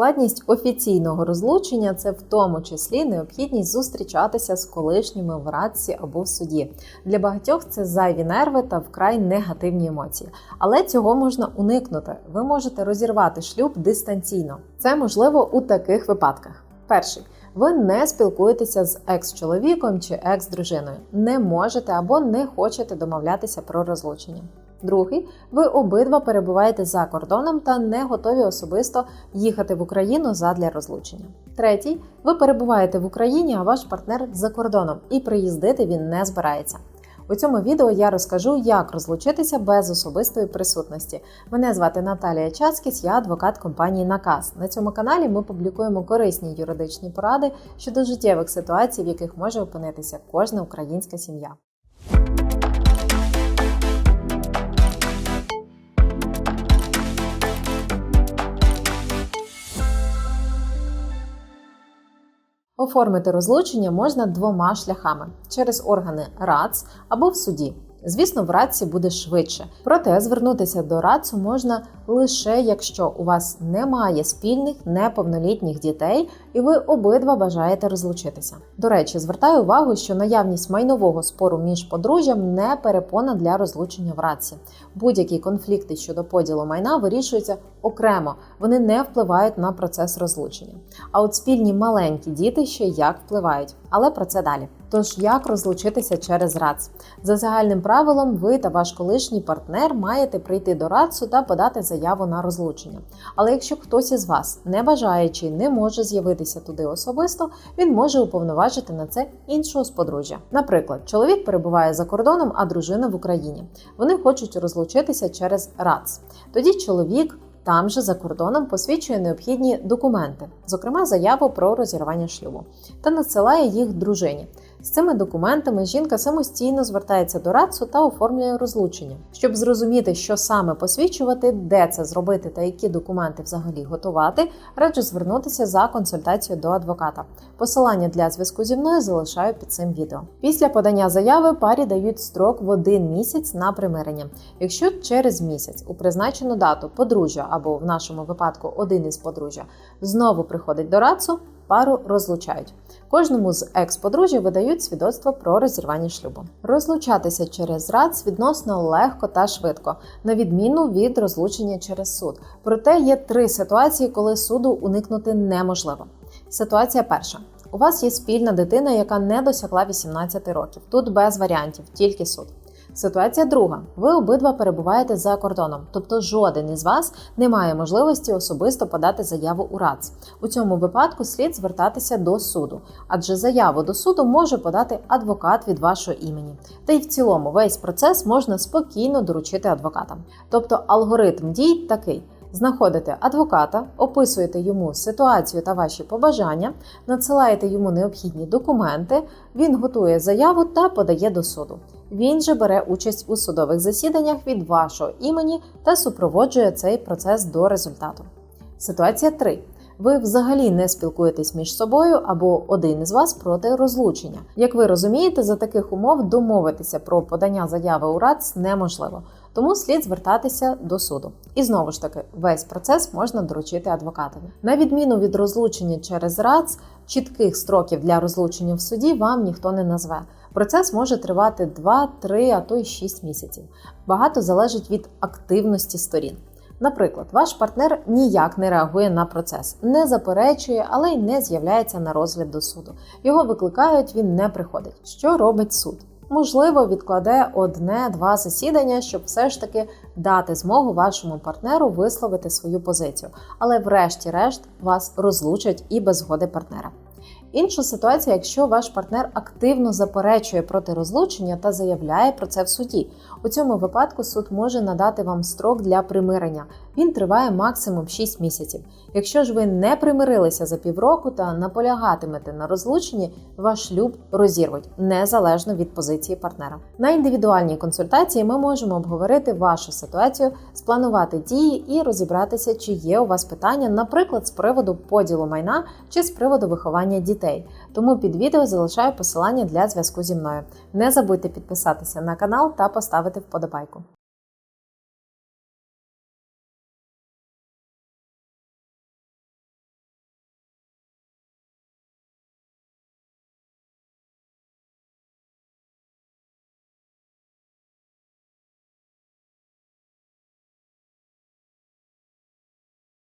Складність офіційного розлучення це в тому числі необхідність зустрічатися з колишніми в радці або в суді. Для багатьох це зайві нерви та вкрай негативні емоції. Але цього можна уникнути. Ви можете розірвати шлюб дистанційно. Це можливо у таких випадках. Перший. Ви не спілкуєтеся з екс-чоловіком чи екс-дружиною, не можете або не хочете домовлятися про розлучення. Другий, ви обидва перебуваєте за кордоном та не готові особисто їхати в Україну задля розлучення. Третій, ви перебуваєте в Україні, а ваш партнер за кордоном, і приїздити він не збирається. У цьому відео я розкажу, як розлучитися без особистої присутності. Мене звати Наталія Часкіс, я адвокат компанії Наказ. На цьому каналі ми публікуємо корисні юридичні поради щодо життєвих ситуацій, в яких може опинитися кожна українська сім'я. Оформити розлучення можна двома шляхами: через органи РАЦ або в суді. Звісно, в РАЦі буде швидше. Проте звернутися до РАЦу можна лише якщо у вас немає спільних неповнолітніх дітей і ви обидва бажаєте розлучитися. До речі, звертаю увагу, що наявність майнового спору між подружжям не перепона для розлучення в РАЦі. Будь-які конфлікти щодо поділу майна вирішуються окремо, вони не впливають на процес розлучення. А от спільні маленькі діти ще як впливають, але про це далі. Тож як розлучитися через РАЦ? За загальним правилом, ви та ваш колишній партнер маєте прийти до РАЦу та подати заяву на розлучення. Але якщо хтось із вас не бажає чи не може з'явитися туди особисто, він може уповноважити на це іншого з подружжя. Наприклад, чоловік перебуває за кордоном, а дружина в Україні. Вони хочуть розлучитися через РАЦ. Тоді чоловік. Там же за кордоном посвідчує необхідні документи, зокрема заяву про розірвання шлюбу, та надсилає їх дружині. З цими документами жінка самостійно звертається до РАЦу та оформлює розлучення. Щоб зрозуміти, що саме посвідчувати, де це зробити та які документи взагалі готувати, раджу звернутися за консультацією до адвоката. Посилання для зв'язку зі мною залишаю під цим відео. Після подання заяви парі дають строк в один місяць на примирення. Якщо через місяць у призначену дату подружжя або в нашому випадку один із подружжя знову приходить до РАЦу, пару розлучають. Кожному з екс-подружжя видають свідоцтво про розірвання шлюбу. Розлучатися через РАЦ відносно легко та швидко, на відміну від розлучення через суд. Проте є три ситуації, коли суду уникнути неможливо. Ситуація перша. У вас є спільна дитина, яка не досягла 18 років. Тут без варіантів, тільки суд. Ситуація друга. Ви обидва перебуваєте за кордоном, тобто жоден із вас не має можливості особисто подати заяву у РАЦ. У цьому випадку слід звертатися до суду, адже заяву до суду може подати адвокат від вашого імені. Та й в цілому весь процес можна спокійно доручити адвокатам. Тобто алгоритм дій такий. Знаходите адвоката, описуєте йому ситуацію та ваші побажання, надсилаєте йому необхідні документи, він готує заяву та подає до суду. Він же бере участь у судових засіданнях від вашого імені та супроводжує цей процес до результату. Ситуація 3. Ви взагалі не спілкуєтесь між собою або один із вас проти розлучення. Як ви розумієте, за таких умов домовитися про подання заяви у РАЦ неможливо, тому слід звертатися до суду. І знову ж таки, весь процес можна доручити адвокатові. На відміну від розлучення через РАЦ, чітких строків для розлучення в суді вам ніхто не назве. Процес може тривати 2, 3, а то й 6 місяців. Багато залежить від активності сторін. Наприклад, ваш партнер ніяк не реагує на процес, не заперечує, але й не з'являється на розгляд до суду. Його викликають, він не приходить. Що робить суд? Можливо, відкладе одне-два засідання, щоб все ж таки дати змогу вашому партнеру висловити свою позицію, але врешті-решт вас розлучать і без згоди партнера. Інша ситуація, якщо ваш партнер активно заперечує проти розлучення та заявляє про це в суді. У цьому випадку суд може надати вам строк для примирення. Він триває максимум 6 місяців. Якщо ж ви не примирилися за півроку та наполягатимете на розлученні, ваш шлюб розірвуть незалежно від позиції партнера. На індивідуальній консультації ми можемо обговорити вашу ситуацію, спланувати дії і розібратися, чи є у вас питання, наприклад, з приводу поділу майна чи з приводу виховання дітей. Тому під відео залишаю посилання для зв'язку зі мною. Не забудьте підписатися на канал та поставити вподобайку.